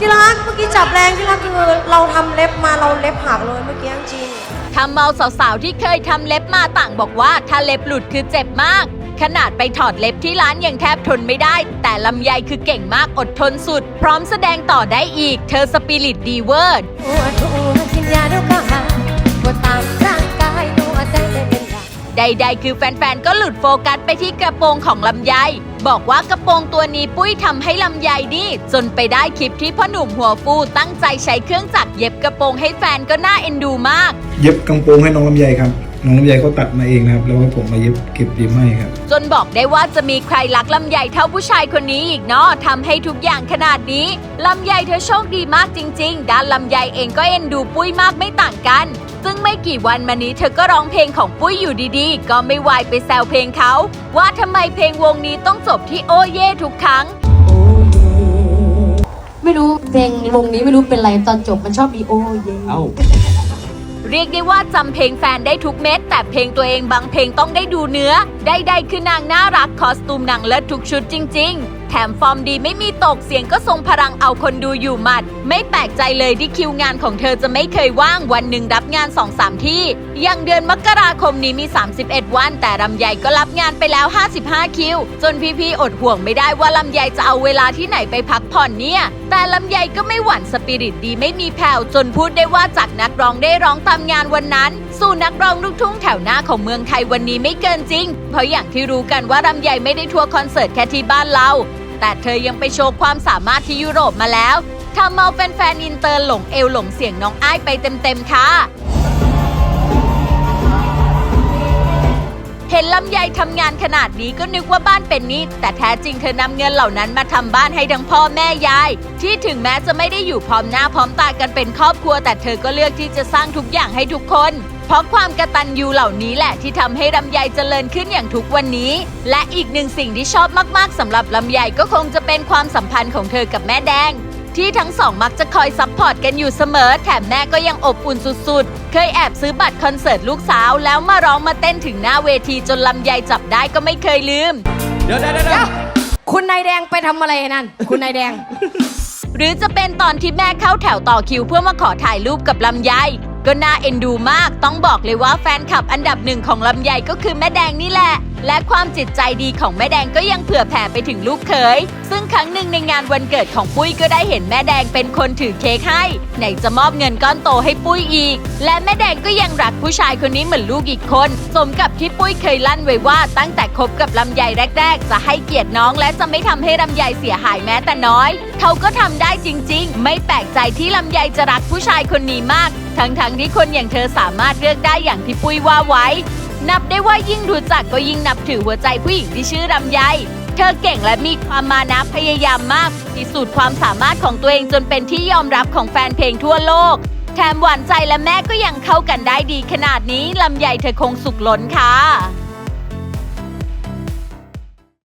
ที่รักเมื่อกี้จับแรงที่รักคือเราทำเล็บมาเราเล็บหักเลยเมื่อกี้จริงทำเมาสาวๆที่เคยทำเล็บมาต่างบอกว่าถ้าเล็บหลุดคือเจ็บมาก ขนาดไปถอดเล็บที่ร้านยังแทบทนไม่ได้ แต่ลำไยคือเก่งมากอดทนสุด พร้อมแสดงต่อได้อีก เธอสปิริตดีเวอร์ ปวดหัวกินยาเดี๋ยวก็หายปวดตามร่างกายตัวใจเลยเป็นไร ใดๆ คือแฟน ๆ ก็หลุดโฟกัสไปที่กระโปรงของลำไย บอกว่ากระโปรงตัวนี้ปุ้ยทำให้ลำไยดี จนไปได้คลิปที่พ่อหนุ่มหัวฟูตั้งใจใช้เครื่องจักรเย็บกระโปรงให้แฟนก็น่าเอ็นดูมาก เย็บกระโปรงให้น้องลำไยครับ น้องลำไยเขาตัดมาเองนะครับ แล้วให้ผมมาเย็บเก็บริมให้ครับ จนบอกได้ว่าจะมีใครรักลำไยเท่าผู้ชายคนนี้อีกเนาะทำให้ทุกอย่างขนาดนี้ลำไยเธอโชคดีมากจริง ๆ ด้านลำไยเองก็เอ็นดูปุ้ยมากไม่ต่างกัน ซึ่งไม่กี่วันมานี้เธอก็ร้องเพลงของปุ้ยอยู่ดีๆ ก็ไม่วายไปแซวเพลงเขา ว่าทำไมเพลงวงนี้ต้องจบที่โอเย่ทุกครั้ง ไม่รู้เพลงวงนี้ไม่รู้เป็นไรตอนจบมันชอบมีโอเยเอ้า เรียกได้ว่าจำเพลงแฟนได้ทุกเม็ด แต่เพลงตัวเองบางเพลงต้องได้ดูเนื้อ ได้คือนางน่ารักคอสตูมนางเลิศทุกชุดจริง ๆ แถมฟอร์มดีไม่มีตกเสียงก็ทรงพลังเอาคนดูอยู่หมัด ไม่แปลกใจเลยที่คิวงานของเธอจะไม่เคยว่างวันหนึ่งรับงาน 2-3 ที่ อย่างเดือนมกราคมนี้มี 31 วัน แต่ลำไยก็รับงานไปแล้ว 55 คิว จนพี่ๆอดห่วงไม่ได้ว่าลำไยจะเอาเวลาที่ไหนไปพักผ่อนเนี่ย แต่ลำไยก็ไม่หวั่นสปิริตดีไม่มีแผ่วจนพูดได้ว่าจากนักร้องได้ร้องตามงานวันนั้นสู่นักร้องลูกทุ่งแถวหน้าของเมืองไทยวันนี้ไม่เกินจริง เพราะอย่างที่รู้กันว่าลำไยไม่ได้ทัวร์คอนเสิร์ตแค่ที่บ้านเรา แต่เธอยังไปโชว์ความสามารถที่ยุโรปมาแล้วทำเอาแฟนๆอินเตอร์หลงเอวหลงเสียงน้องอ้ายไปเต็มๆค่ะเห็นลำไยทำงานขนาดนี้ก็นึกว่าบ้านเป็นหนี้แต่แท้จริงเธอนำเงินเหล่านั้นมาทำบ้านให้ทั้งพ่อแม่ยาย ที่ถึงแม้จะไม่ได้อยู่พร้อมหน้าพร้อมตากันเป็นครอบครัว แต่เธอก็เลือกที่จะสร้างทุกอย่างให้ทุกคน เพราะความกระตันยูเหล่านี้แหละที่ทำให้ลำไยเจริญขึ้นอย่างทุกวันนี้ และอีกหนึ่งสิ่งที่ชอบมาก ๆสำหรับลำไยก็คงจะเป็นความสัมพันธ์ของเธอกับแม่แดง ที่ทั้งสองมักจะคอยซัพพอร์ตกันอยู่เสมอ แถมแม่ก็ยังอบอุ่นสุดๆ เคยแอบซื้อบัตรคอนเสิร์ตลูกสาว แล้วมาร้องมาเต้นถึงหน้าเวทีจนลำไยจับได้ก็ไม่เคยลืม เดี๋ยวเดี๋ยวเดี๋ยวเดี๋ยวคุณนายแดงไปทำอะไรนั่น คุณนายแดง หรือจะเป็นตอนที่แม่เข้าแถวต่อคิวเพื่อมาขอถ่ายรูปกับลำไย ก็น่าเอ็นดูมากต้องบอกเลยว่าแฟนคลับอันดับหนึ่งของลำไยก็คือแม่แดงนี่แหละ และความจิตใจดีของแม่แดงก็ยังเผื่อแผ่ไปถึงลูกเขย ซึ่งครั้งหนึ่งในงานวันเกิดของปุ้ยก็ได้เห็นแม่แดงเป็นคนถือเค้กให้ ไหนจะมอบเงินก้อนโตให้ปุ้ยอีก และแม่แดงก็ยังรักผู้ชายคนนี้เหมือนลูกอีกคน สมกับที่ปุ้ยเคยลั่นไว้ว่าตั้งแต่คบกับลำไยแรก ๆ จะให้เกียรติน้องและจะไม่ทำให้ลำไยเสียหายแม้แต่น้อย เขาก็ทำได้จริง ๆ ไม่แปลกใจที่ลำไยจะรักผู้ชายคนนี้มาก ทั้งๆที่คนอย่างเธอสามารถเลือกได้อย่างที่ปุ้ยว่าไว้ นับได้ว่ายิ่งรู้จักก็ยิ่งนับถือหัวใจผู้หญิงที่ชื่อลำไย เธอเก่งและมีความมานะพยายามมาก พิสูจน์ความสามารถของตัวเองจนเป็นที่ยอมรับของแฟนเพลงทั่วโลก แถมหวานใจและแม่ก็ยังเข้ากันได้ดีขนาดนี้ลำไยเธอคงสุขล้นค่ะ